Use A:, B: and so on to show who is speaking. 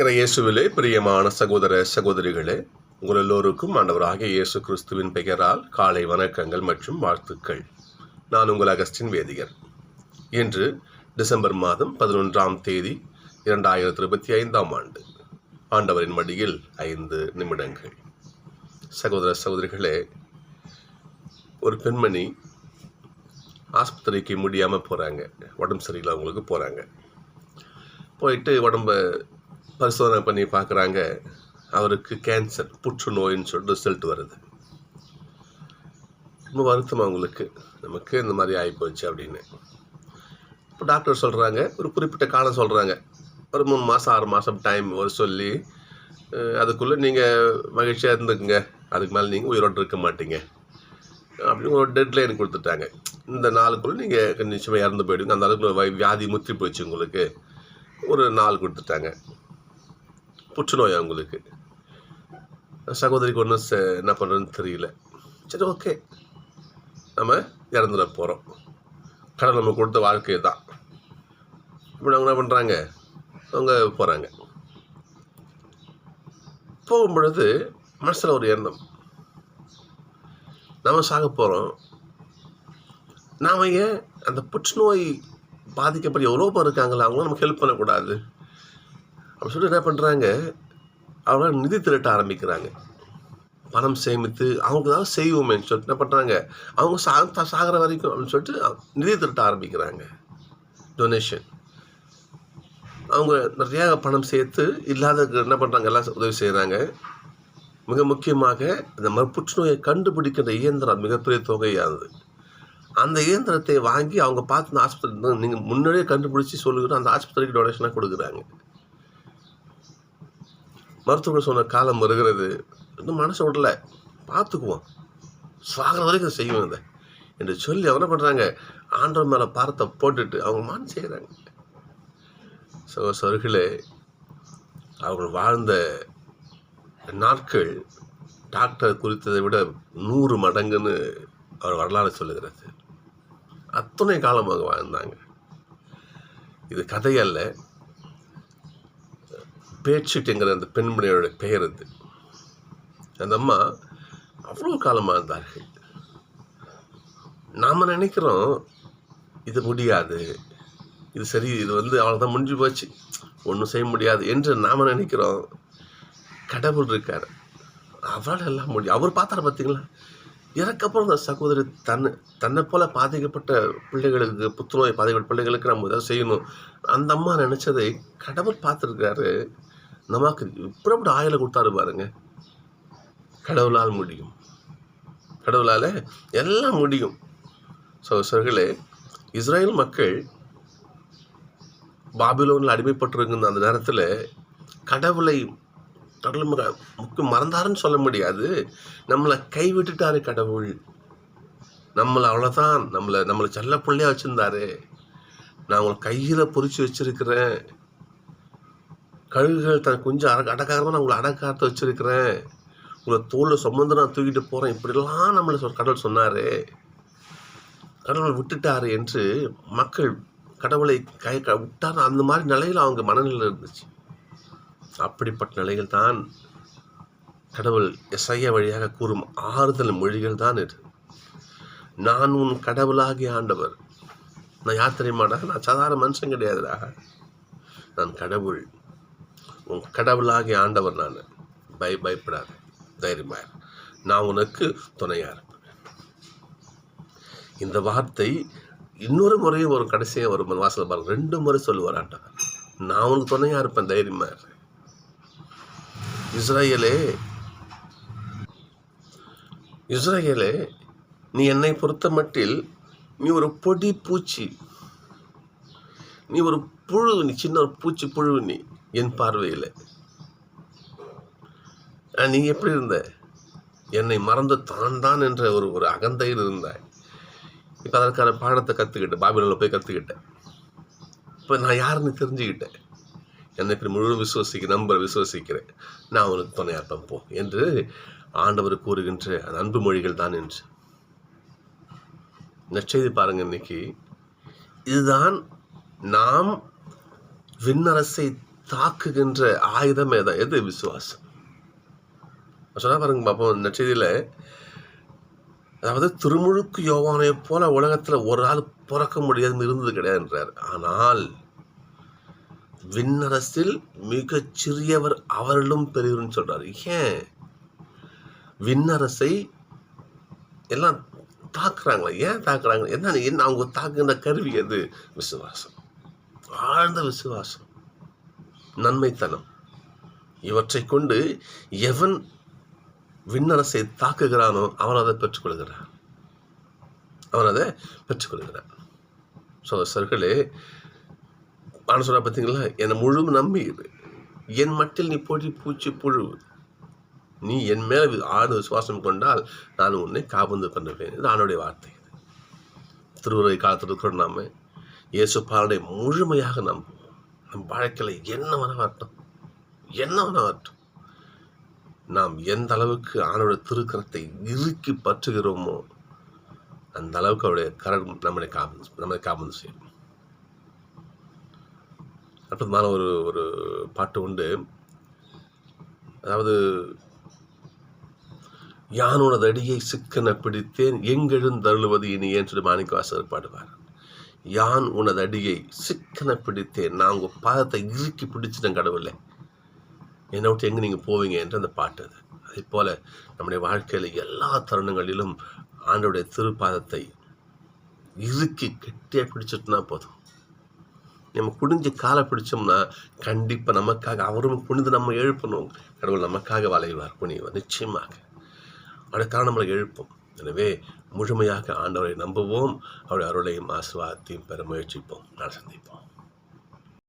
A: இறை இயேசுவிலே பிரியமான சகோதர சகோதரிகளே உங்கள் எல்லோருக்கும் ஆண்டவராகிய இயேசு கிறிஸ்துவின் பெயரால் காலை வணக்கங்கள் மற்றும் வாழ்த்துக்கள். நான் உங்கள் அகஸ்டின் வேதியர் இன்று டிசம்பர் மாதம் பதினொன்றாம் தேதி இரண்டாயிரத்தி இருபத்தி ஐந்தாம் ஆண்டு. ஆண்டவரின் மடியில் ஐந்து நிமிடங்கள். சகோதர சகோதரிகளே ஒரு பெண்மணி ஆஸ்பத்திரிக்கு முடியாமல் போகிறாங்க உடம்பு சரியில்லை அவங்களுக்கு போகிறாங்க போயிட்டு உடம்பை பரிசோதனை பண்ணி பார்க்குறாங்க. அவருக்கு கேன்சர் புற்றுநோயின்னு சொல்லிட்டு ரிசல்ட் வருது. ரொம்ப வருத்தம் அவங்களுக்கு நமக்கு இந்த மாதிரி ஆகிப்போச்சு அப்படின்னு. இப்போ டாக்டர் சொல்கிறாங்க ஒரு குறிப்பிட்ட காலம் சொல்கிறாங்க ஒரு மூணு மாதம் ஆறு மாதம் டைம் ஒரு சொல்லி அதுக்குள்ளே நீங்கள் மகிழ்ச்சியாக இருந்துக்குங்க. அதுக்கு மேலே நீங்கள் உயிரோடு இருக்க மாட்டீங்க. அப்படின்னு ஒரு டெட்லைன் கொடுத்துட்டாங்க. இந்த நாளுக்குள்ளே நீங்கள் நிச்சயமாக இறந்து போயிடுங்க அந்த அளவுக்கு வை- வியாதி முற்றி போச்சு உங்களுக்கு. ஒரு நாள் கொடுத்துட்டாங்க. புற்றுநோய் அவங்களுக்கு சகோதரிக்கு ஒன்றும் என்ன பண்ணுறதுன்னு தெரியல. சரி ஓகே நம்ம இறந்துட போகிறோம் கடல் நம்ம கொடுத்த வாழ்க்கை தான். இப்படி அவங்க என்ன பண்ணுறாங்க அவங்க போகிறாங்க போகும் பொழுது மனசில் ஒரு எண்ணம். நம்ம சாக போகிறோம் நாம் ஏன் அந்த புற்றுநோய் பாதிக்கப்பட்ட எவ்வளோ பேர் இருக்காங்களா அவங்களும் நமக்கு ஹெல்ப் பண்ணக்கூடாது. அப்படி சொல்லிட்டு என்ன பண்ணுறாங்க அவங்க நிதி திரட்ட ஆரம்பிக்கிறாங்க. பணம் சேமித்து அவங்களுக்கு ஏதாவது செய்வோமேன்னு சொல்லிட்டு என்ன பண்ணுறாங்க அவங்க சா சாகிற வரைக்கும் அப்படின்னு சொல்லிட்டு நிதி திரட்ட ஆரம்பிக்கிறாங்க. டொனேஷன் அவங்க நிறையா பணம் சேர்த்து இல்லாத என்ன பண்ணுறாங்க எல்லாம் உதவி செய்கிறாங்க மிக முக்கியமாக இந்த மாதிரி புற்றுநோயை கண்டுபிடிக்கிற இயந்திரம் மிகப்பெரிய தொகையானது. அந்த இயந்திரத்தை வாங்கி அவங்க பார்த்து இந்த ஆஸ்பத்திரி நீங்கள் முன்னாடியே கண்டுபிடிச்சி சொல்லுகிறோம் அந்த ஆஸ்பத்திரிக்கு டொனேஷனாக கொடுக்குறாங்க. மருத்துவர்கள் சொன்ன காலம் வருகிறது. இன்னும் மனசு விடல. பார்த்துக்குவோம். சாகிற வரைக்கும் செய்வோம் இதை. என்று சொல்லி அவங்க என்ன பண்ணுறாங்க ஆண்டவர் மேலே பாரத்தை போட்டுட்டு அவங்க மான் செய்கிறாங்க ஸோ சருகளே அவங்க வாழ்ந்த நாட்கள் டாக்டர் குறித்ததை விட நூறு மடங்குன்னு அவர் வரலாறு சொல்லுகிறது. அத்தனை காலமாக வாழ்ந்தாங்க. இது கதையல்ல பேச்சுட்டுங்கிற அந்த பெண்மணியோட பெயர் அது. அந்த அம்மா அவ்வளோ காலமாக இருந்தார்கள். நாம் நினைக்கிறோம் இது முடியாது. இது சரி இது வந்து அவ்வளோதான் முடிஞ்சு போச்சு. ஒன்றும் செய்ய முடியாது என்று நாம் நினைக்கிறோம். கடவுள் இருக்கார். அவரால் எல்லாம் முடியும். அவர் பார்த்தாரு பார்த்தீங்களா? எனக்கப்புறம் அந்த சகோதரி தன்னை தன்னை போல் பாதிக்கப்பட்ட பிள்ளைகளுக்கு புத்துநோய் பாதிக்கப்பட்ட பிள்ளைகளுக்கு நம்ம ஏதாவது செய்யணும். அந்த அம்மா நினச்சதை கடவுள் பார்த்துருக்காரு. நமக்கு இப்படி அப்படி ஆயில கொடுத்தாரு பாருங்க. கடவுளால் முடியும். கடவுளால் எல்லாம் முடியும். ஸோ சர்களே இஸ்ரேல் மக்கள் பாபிலோனில் அடிமைப்பட்டிருக்கிற அந்த நேரத்தில் கடவுளை கடவுள் முக்கியம் மறந்தாருன்னு சொல்ல முடியாது. நம்மளை கைவிட்டுட்டாரு கடவுள். நம்மளை அவ்வளோதான் நம்மளை நம்மளை செல்ல பிள்ளையாக வச்சுருந்தாரு. நான் உங்களை கையில் பொறிச்சு வச்சிருக்கிறேன். கழுகுகள் தன் குஞ்சு அட அடக்காரமாக நான் உங்களை அடக்காரத்தை வச்சுருக்கிறேன். உங்களை தோளில் சுமந்து நான் தூக்கிட்டு போகிறேன் இப்படிலாம் நம்மளை சொல் கடவுள் சொன்னார். கடவுள் விட்டுட்டார் என்று மக்கள் கடவுளை கை க- விட்டார். அந்த மாதிரி நிலையில் அவங்க மனநிலை இருந்துச்சு. அப்படிப்பட்ட நிலையில் தான் கடவுள் இசைய வழியாக கூறும் ஆறுதல் மொழிகள் தான் இது. நான் உன் கடவுளாகிய ஆண்டவர். நான் யார் தெரியுமாடா? நான் சாதாரண மனுஷன் கிடையாதுடா. நான் கடவுள். உன் கடவுளாகிய ஆண்டவர் நான். பய பயப்படாது. தைரியமா நான் உனக்கு துணையா இருப்பேன். இந்த வார்த்தை இன்னொரு முறையும் ஒரு கடைசியாக வரும் வாசல் பாருங்க. ரெண்டு முறை சொல்லுவார் ஆண்டவர். நான் உனக்கு துணையா இருப்பேன். தைரியமாக இரு. இஸ்ரேலே இஸ்ரேலே நீ என்னை பொறுத்த மட்டில் நீ ஒரு பொடி பூச்சி. நீ ஒரு புழு நீ சின்ன ஒரு பூச்சி புழு நீ. என் பார்வையில். ஆஹ், நீ எப்படி இருந்த? என்னை மறந்து தான் தான் என்ற ஒரு ஒரு அகந்தையில் இருந்தாய். இப்போ அதற்கான பாடத்தை கற்றுக்கிட்டேன் பாபிலோனில் போய் கற்றுக்கிட்டேன் இப்போ நான் யாருன்னு தெரிஞ்சுக்கிட்டேன். என்னை முழு விசுவசிக்க நம்ப விசுவசிக்கிறேன். நான் அவனுக்கு துணையா இருப்பேன் போ என்று ஆண்டவர் கூறுகின்ற அந்த அன்பு மொழிகள் தான் என்று. நச்செய்தி பாருங்க இன்னைக்கு. இதுதான் நாம் விண்ணரசை தாக்குகின்ற ஆயுதமே தான் எது விசுவாசம்? சொன்னா பாருங்க பார்ப்போம் நற்செய்தியில் அதாவது திருமுழுக்கு யோவானை போல உலகத்தில் ஒரு ஆள் பிறக்க முடியாது இருந்தது கிடையாதுன்றார் ஆனால் விண்ணரசில் மிகச் சிறியவர் அவர்களும் பெரியவர்னு சொல்கிறார் ஏன்? விண்ணரசை எல்லாம் தாக்குறாங்களா? ஏன் தாக்குறாங்க? என்ன என்ன அவங்க தாக்குகின்ற கருவி எது? விசுவாசம். ஆழ்ந்த விசுவாசம். நன்மைத்தனம். இவற்றை கொண்டு எவன் விண்ணரசை தாக்குகிறானோ அவன் அதை பெற்றுக்கொள்கிறான். அவன் அதை பெற்றுக்கொள்கிறான். ஸோ சர்களே நான் சொல்ல பார்த்தீங்களா என்னை முழு நம்பி என் மட்டில் நீ போட்டி பூச்சி புழு நீ என் மேலே ஆழ்ந்த விசுவாசம் கொண்டால் நான் உன்னை காபந்து பண்ணுவேன். இது ஆணுடைய வார்த்தை திருவுரை காலத்தில் இருக்கிற நாம இயேசு முழுமையாக நம்புவோம். நம் வாழ்க்கையில் என்ன வேணா வரட்டும் என்ன வேணா வரட்டும் நாம் எந்த அளவுக்கு ஆணோட திருக்கரத்தை இறுக்கி பற்றுகிறோமோ அந்த அளவுக்கு அவருடைய கரம் நம்மளை காபந்து நம்மளை காபந்து செய்யும். அற்புதமான ஒரு ஒரு பாட்டு உண்டு. அதாவது யானோனது அடியை சிக்கன பிடித்தேன் எங்கெழுந்தருளுவது இனி? என்று சொல்லி மாணிக்கவாசகர் பாடுவார். யான் உனது அடியை சிக்கன பிடித்தேன் நான் உங்கள் பாதத்தை இறுக்கி பிடிச்சிட்டேன் கடவுளே. என்னை விட்டு எங்கே நீங்கள் போவீங்க என்று அந்த பாட்டு அது. அதே போல் நம்முடைய வாழ்க்கையில் எல்லா தருணங்களிலும் ஆண்டோடைய திருப்பாதத்தை இறுக்கி கெட்டியாக பிடிச்சிட்டுனா போதும். நம்ம குடிஞ்சு காலை பிடிச்சோம்னா கண்டிப்பாக நமக்காக அவரும் குனிந்து நம்ம எழுப்பணும். கடவுள் நமக்காக வளைவார் குனிவார் நிச்சயமாக. அதற்காக நம்மளை எழுப்பும். எனவே முழுமையாக ஆண்டவரை நம்புவோம். அவருடைய அருளையும் ஆசிர்வாதத்தையும் பெற முயற்சிப்போம். நான் சந்திப்போம்.